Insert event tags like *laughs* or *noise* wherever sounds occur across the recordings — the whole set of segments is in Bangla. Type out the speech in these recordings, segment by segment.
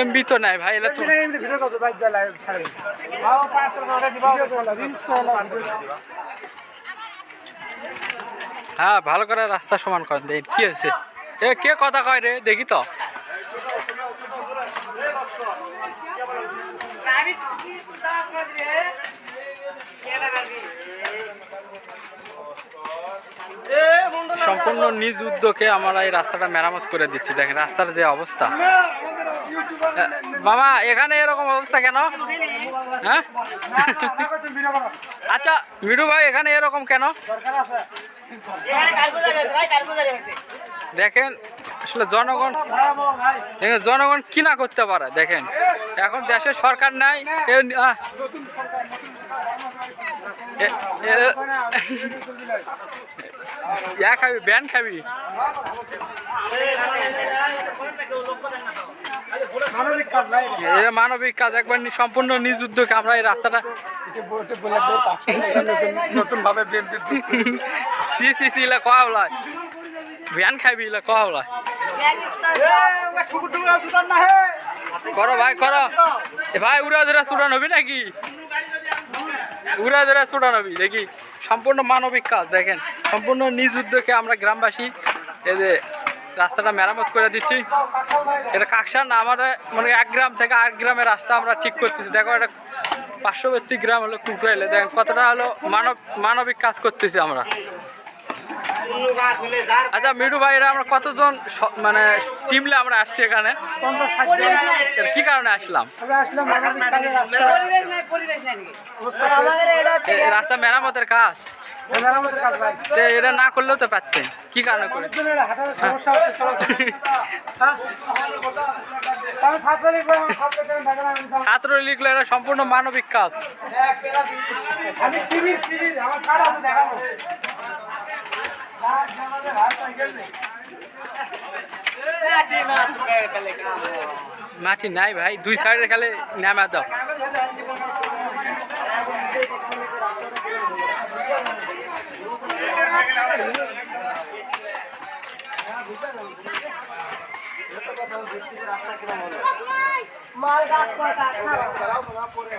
এমবি তো নাই ভাই এলা তো হ্যাঁ ভালো করে রাস্তা সমান করেন দেন কি হয়েছে। এ কে কথা কয় রে দেখি তো। সম্পূর্ণ নিজ উদ্যোগে আমরা এই রাস্তাটা মেরামত করে দিচ্ছি। দেখেন রাস্তার যে অবস্থা। মামা, এখানে এরকম অবস্থা কেন? হ্যাঁ? আচ্ছা মিঠু ভাই, এখানে এরকম কেন? দেখেন, আসলে জনগণ জনগণ কি না করতে পারে, দেখেন। এখন দেশে সরকার নাই *laughs* *laughs* ইয়া খাবি ব্যান খাবি মানবিক কাজ একবার সম্পূর্ণ নিজ উদ্যোগে আমরা এই রাস্তাটা নতুন ভাবে সি সি সি ইলা কয়া বলা ব্যান খাবি ইলা কয়া বলা করো ভাই করো। ভাই উড়া ধরা ছুটান হবি নাকি? উড়া ধরা ছুটান হবি দেখি। সম্পূর্ণ মানবিক কাজ, দেখেন। সম্পূর্ণ নিজ উদ্যোগে আমরা গ্রামবাসী এই যে রাস্তাটা মেরামত করে দিচ্ছি। এটা কাকসান না, আমাদের মানে এক গ্রাম থেকে আরেক গ্রামের রাস্তা আমরা ঠিক করতেছি। দেখো, এটা পার্শ্ববর্তী গ্রাম হলো কুকুরাইলে। দেখেন, কতটা হলো মানব মানবিক কাজ করতেছি আমরা। আচ্ছা মিঠু ভাই এটা আমরা কতজন স- মানে টিমলে আমরা আসছি এখানে? এর কি কারণে আসলাম? রাস্তা মেরামতের কাজ। এটা না করলেও তো পাচ্ছেন কি কারণে করে? হ্যাঁ? ছাত্র লিখলে এটা সম্পূর্ণ মানবিক কাজ। মাটি নাই ভাই দুই সাইডে খালি নামা দাও। মাল গাছ খারাপ ওইদিকে থাকা দাও ওইদিকে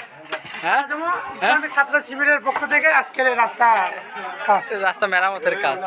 ইসলামিক ছাত্র শিবিরের পক্ষ থেকে আজকের রাস্তা রাস্তা মেরামতের কাজ।